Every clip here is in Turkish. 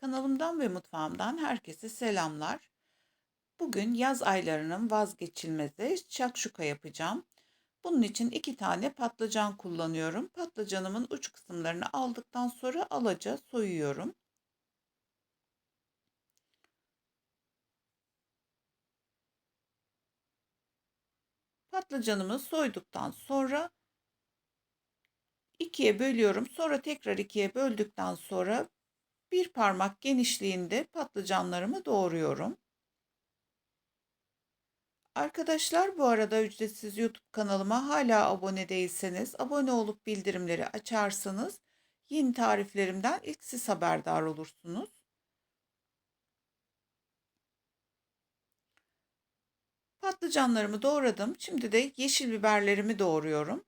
Kanalımdan ve mutfağımdan herkese selamlar. Bugün yaz aylarının vazgeçilmezi şakşuka yapacağım. Bunun için iki tane patlıcan kullanıyorum. Patlıcanımın uç kısımlarını aldıktan sonra alaca soyuyorum. Patlıcanımı soyduktan sonra ikiye bölüyorum. Sonra tekrar ikiye böldükten sonra bir parmak genişliğinde patlıcanlarımı doğruyorum. Arkadaşlar bu arada ücretsiz YouTube kanalıma hala abone değilseniz abone olup bildirimleri açarsanız yeni tariflerimden ilk siz haberdar olursunuz. Patlıcanlarımı doğradım. Şimdi de yeşil biberlerimi doğruyorum.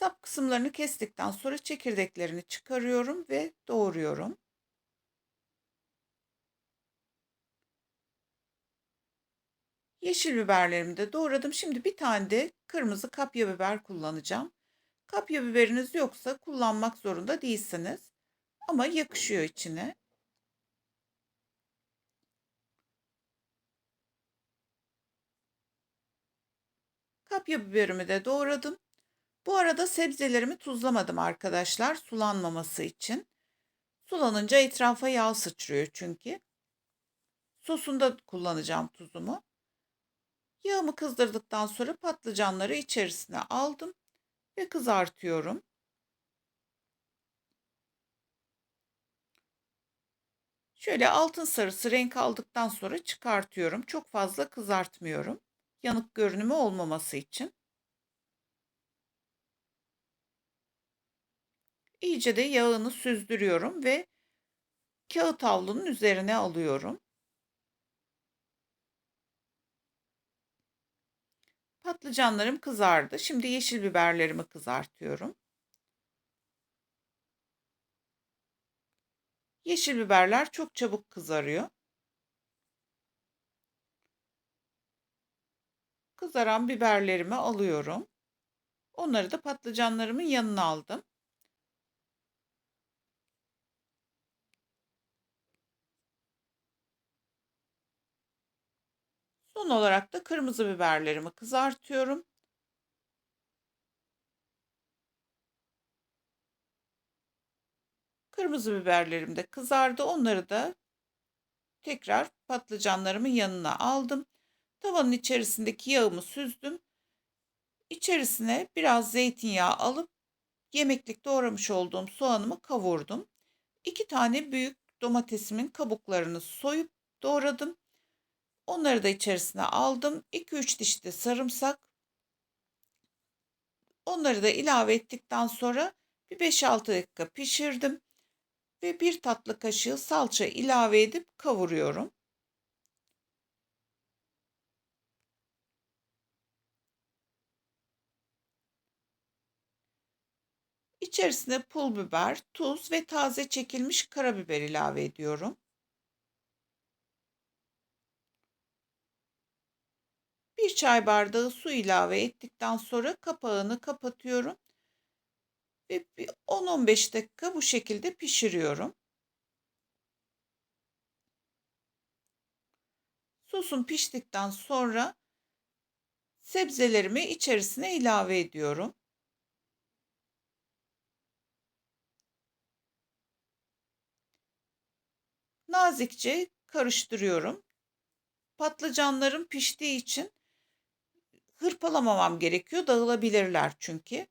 Sap kısımlarını kestikten sonra çekirdeklerini çıkarıyorum ve doğruyorum. Yeşil biberlerimi de doğradım. Şimdi bir tane de kırmızı kapya biber kullanacağım. Kapya biberiniz yoksa kullanmak zorunda değilsiniz. Ama yakışıyor içine. Kapya biberimi de doğradım. Bu arada sebzelerimi tuzlamadım arkadaşlar sulanmaması için. Sulanınca etrafa yağ sıçrıyor çünkü. Sosunda kullanacağım tuzumu. Yağımı kızdırdıktan sonra patlıcanları içerisine aldım ve kızartıyorum. Şöyle altın sarısı renk aldıktan sonra çıkartıyorum. Çok fazla kızartmıyorum. Yanık görünümü olmaması için. İyice de yağını süzdürüyorum ve kağıt havlunun üzerine alıyorum. Patlıcanlarım kızardı. Şimdi yeşil biberlerimi kızartıyorum. Yeşil biberler çok çabuk kızarıyor. Kızaran biberlerimi alıyorum. Onları da patlıcanlarımın yanına aldım. Son olarak da kırmızı biberlerimi kızartıyorum. Kırmızı biberlerim de kızardı. Onları da tekrar patlıcanlarımın yanına aldım. Tavanın içerisindeki yağımı süzdüm. İçerisine biraz zeytinyağı alıp yemeklik doğramış olduğum soğanımı kavurdum. İki tane büyük domatesimin kabuklarını soyup doğradım. Onları da içerisine aldım. 2-3 diş de sarımsak. Onları da ilave ettikten sonra bir 5-6 dakika pişirdim. Ve bir tatlı kaşığı salça ilave edip kavuruyorum. İçerisine pul biber, tuz ve taze çekilmiş karabiber ilave ediyorum. Bir çay bardağı su ilave ettikten sonra kapağını kapatıyorum. Ve 10-15 dakika bu şekilde pişiriyorum. Sosum piştikten sonra sebzelerimi içerisine ilave ediyorum. Nazikçe karıştırıyorum. Patlıcanlarım piştiği için hırpalamamam gerekiyor. Dağılabilirler çünkü.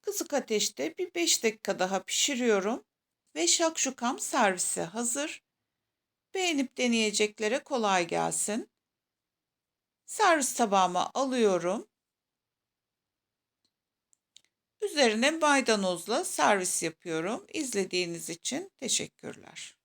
Kısık ateşte bir 5 dakika daha pişiriyorum ve şakşukam servise hazır. Beğenip deneyeceklere kolay gelsin. Servis tabağıma alıyorum. Üzerine maydanozla servis yapıyorum. İzlediğiniz için teşekkürler.